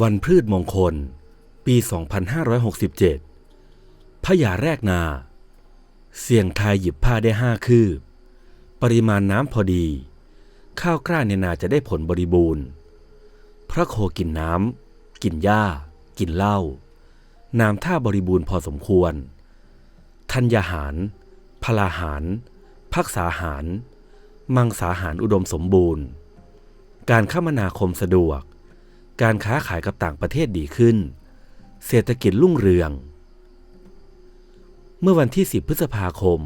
วันพืชมงคล ปี 2567พระยาแรกนา เสี่ยงทายหยิบผ้าได้ห้าคืบ ปริมาณน้ำพอดี ข้าวกล้าในนาจะได้ผลบริบูรณ์ พระโคกินน้ำกินหญ้า กินเหล้าน้ำท่าบริบูรณ์พอสมควรธัญญาหาร พลาหาร พักษาหาร มังสาหารอุดมสมบูรณ์ การคมนาคมสะดวก การค้าขายกับต่างประเทศดีขึ้น เศรษฐกิจรุ่งเรือง เมื่อวันที่ 10 พฤษภาคม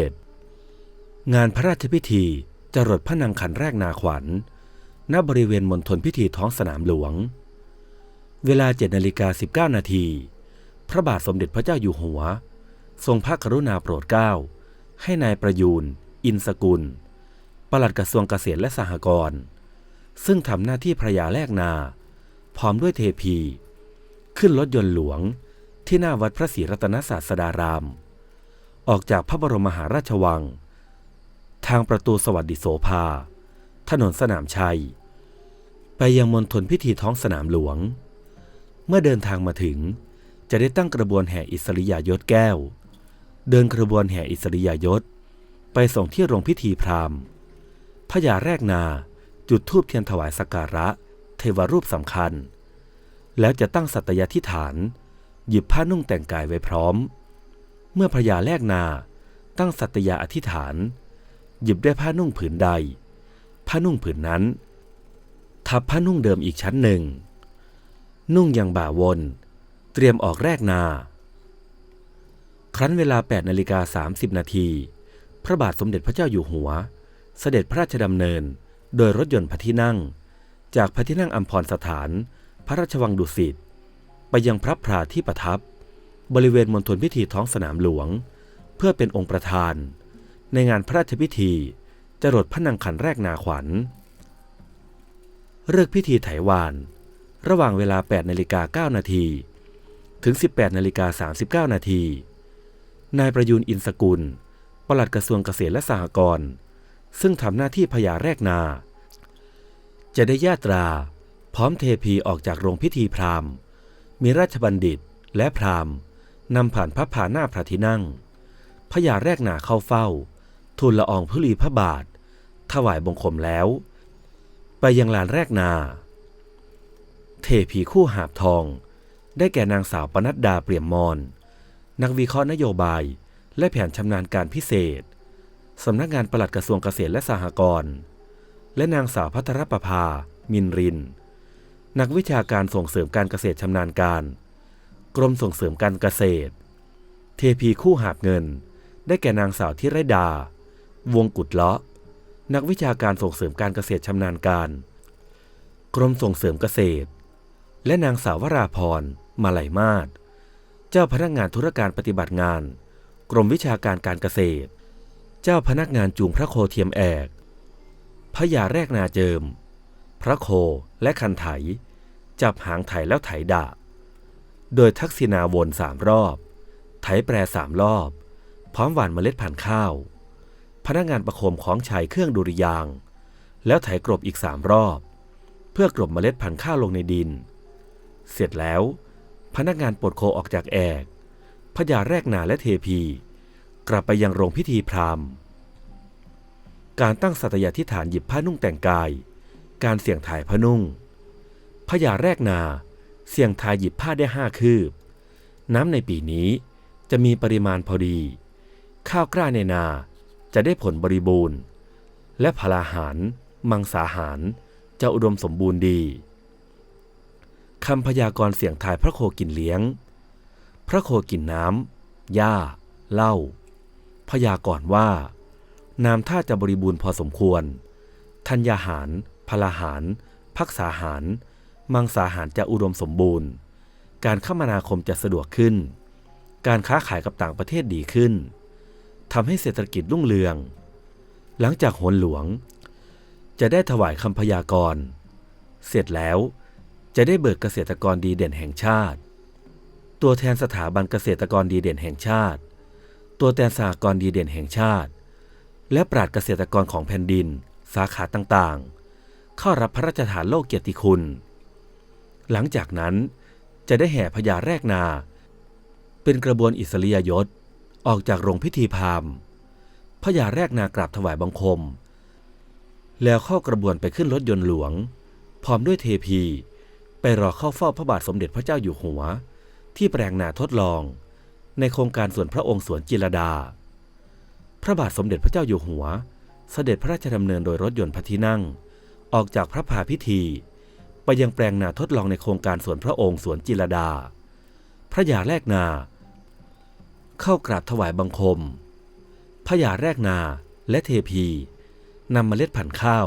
2567 งานพระราชพิธีจรดพระนางขันแรกนาขวัญ ณ บริเวณมณฑลพิธีท้องสนามหลวง เวลา7นาฬิกา19 นาที พระบาทสมเด็จพระเจ้าอยู่หัว ทรงพระกรุณาโปรดเกล้า ให้นายประยูน อินสกุล ปลัดกระทรวงเกษตรและสหกรณ์ ซึ่งทำหน้าที่พระยาแลกนา พร้อมด้วยเทพี ขึ้นรถยนต์หลวงที่หน้าวัดพระศรีรัตนศาสดาราม ออกจากพระบรมมหาราชวัง ทางประตูสวัสดิโสภา ถนนสนามชัย ไปยังมณฑลพิธีท้องสนามหลวง เมื่อเดินทางมาถึงจะได้ตั้งกระบวนแห่อิสริยยศแก้ว เดินกระบวนแห่อิสริยยศ ไปส่งที่โรงพิธีพราหมณ์พระยาแรกนา จุดธูปเทียนถวายสักการะ เทวรูปสำคัญ แล้วจะตั้งสัตยาธิฐาน หยิบผ้านุ่งแต่งกายไว้พร้อม เมื่อพระยาแรกนาตั้งสัตยาอธิษฐาน หยิบได้ผ้านุ่งผืนใด ผ้านุ่งผืนนั้น ทับผ้านุ่งเดิมอีกชั้นหนึ่ง นุ่งอยังบ่าวน เตรียมออกแรกนา ครั้นเวลา8นาฬิกา30นาทีพระบาทสมเด็จพระเจ้าอยู่หัว เสด็จพระราชดำเนิน โดยรถยนต์พระที่นั่ง จากพระที่นั่งอัมพรสถาน พระราชวังดุสิตไปยังพระพราที่ประทับ บริเวณมณฑลพิธีท้องสนามหลวง เพื่อเป็นองค์ประธาน ในงานพระราชพิธีจรดพระนางขันแรกนาขวัญเลิกพิธีไถวาน ระหว่างเวลา 8นาฬิกา9นาทีถึง 18นาฬิกา39นาทีนายประยูนอินสกุล ปลัดกระทรวงเกษตรและสหกรณ์ ซึ่งทำหน้าที่พญาแรกนา จะได้ญาตรา พร้อมเทพีออกจากโรงพิธีพราหมณ์ มีราชบัณฑิตและพราหมณ์นำผ่านพระผาหน้าพระที่นั่งพญาแรกนาเข้าเฝ้า ทูลละอองธุลีพระบาท ถวายบังคมแล้ว ไปยังลานแรกนา เทพีคู่หาบทอง ได้แก่นางสาวปนัดดาเปรียมมอน นักวิเคราะห์นโยบายและแผนชำนาญการพิเศษ สำนักงานปลัดกระทรวงเกษตรและสหกรณ์ และนางสาวพัทรประภา มินริน นักวิชาการส่งเสริมการเกษตรชำนาญการ กรมส่งเสริมการเกษตร เทพีคู่หาบเงิน ได้แก่นางสาวทิรดา วงกุดเลาะ นักวิชาการส่งเสริมการเกษตรชำนาญการ กรมส่งเสริมเกษตร และนางสาววราพร มาลัยมาศ เจ้าพนักงานธุรการปฏิบัติงาน กรมวิชาการการเกษตร เจ้าพนักงานจูงพระโคเทียมแอกพระยาแรกนาเจิม พระโคและคันไถ จับหางไถแล้วไถดาโดยทักษิณาวนสามรอบ ไถแปรสามรอบ พร้อมหว่านเมล็ดพันข้าว พนักงานประโคมของชัยเครื่องดุริยาง แล้วไถกรบอีกสามรอบ เพื่อกรบเมล็ดพันข้าวลงในดิน เสร็จแล้ว พนักงานปลดโคออกจากแอกพญาแรกนาและเทพี กลับไปยังโรงพิธีพราหมณ์ การตั้งสัตยาธิฐานหยิบผ้านุ่งแต่งกาย การเสี่ยงถ่ายผ้านุ่งพญาแรกนาเสี่ยงทายหยิบผ้าได้ห้าคืบ น้ำในปีนี้จะมีปริมาณพอดี ข้าวกล้าในนาจะได้ผลบริบูรณ์ และพลาหาร มังสาหารจะอุดมสมบูรณ์ดีคำพยากรณ์เสียงทายพระโคกินเลี้ยง พระโคกินน้ำหญ้าเหล้า พยากรณ์ว่า น้ำท่าจะบริบูรณ์พอสมควร ธัญญาหาร พลาหาร พักษาหาร มังสาหารจะอุดมสมบูรณ์ การคมนาคมจะสะดวกขึ้น การค้าขายกับต่างประเทศดีขึ้น ทำให้เศรษฐกิจรุ่งเรือง หลังจากโหนหลวง จะได้ถวายคำพยากรณ์ เสร็จแล้วจะได้เบิกเกษตรกรดีเด่นแห่งชาติ ตัวแทนสถาบันเกษตรกรดีเด่นแห่งชาติ ตัวแทนสหกรณ์ดีเด่นแห่งชาติ และปราชญ์เกษตรกรของแผ่นดิน สาขาต่างๆ เข้ารับพระราชทานโลกเกียรติคุณ หลังจากนั้นจะได้แห่พญาแรกนา เป็นกระบวนอิสริยยศออกจากโรงพิธีพามพญาแรกนากราบถวายบังคม แล้วเข้ากระบวนไปขึ้นรถยนต์หลวง พร้อมด้วยเทพี ไปรอเข้าเฝ้าพระบาทสมเด็จพระเจ้าอยู่หัว ที่แปลงนาทดลอง ในโครงการส่วนพระองค์สวนจิรดา พระบาทสมเด็จพระเจ้าอยู่หัว เสด็จพระราชดำเนินโดยรถยนต์พระที่นั่ง ออกจากพระพาพิธี ไปยังแปลงนาทดลองในโครงการสวนพระองค์สวนจิรดา พระยาแรกนา เข้ากราบถวายบังคม พระยาแรกนาและเทพีนำเมล็ดพันธุ์ข้าว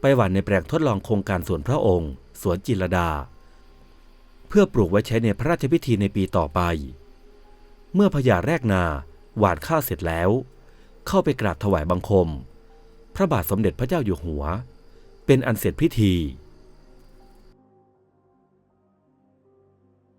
ไปหว่านในแปลงทดลองโครงการสวนพระองค์สวนจิรดา เพื่อปลูกไว้ใช้ในพระราชพิธีในปีต่อไป เมื่อพญาแรกนาหวานข้าวเสร็จแล้ว เข้าไปกราบถวายบังคม พระบาทสมเด็จพระเจ้าอยู่หัว เป็นอันเสร็จพิธี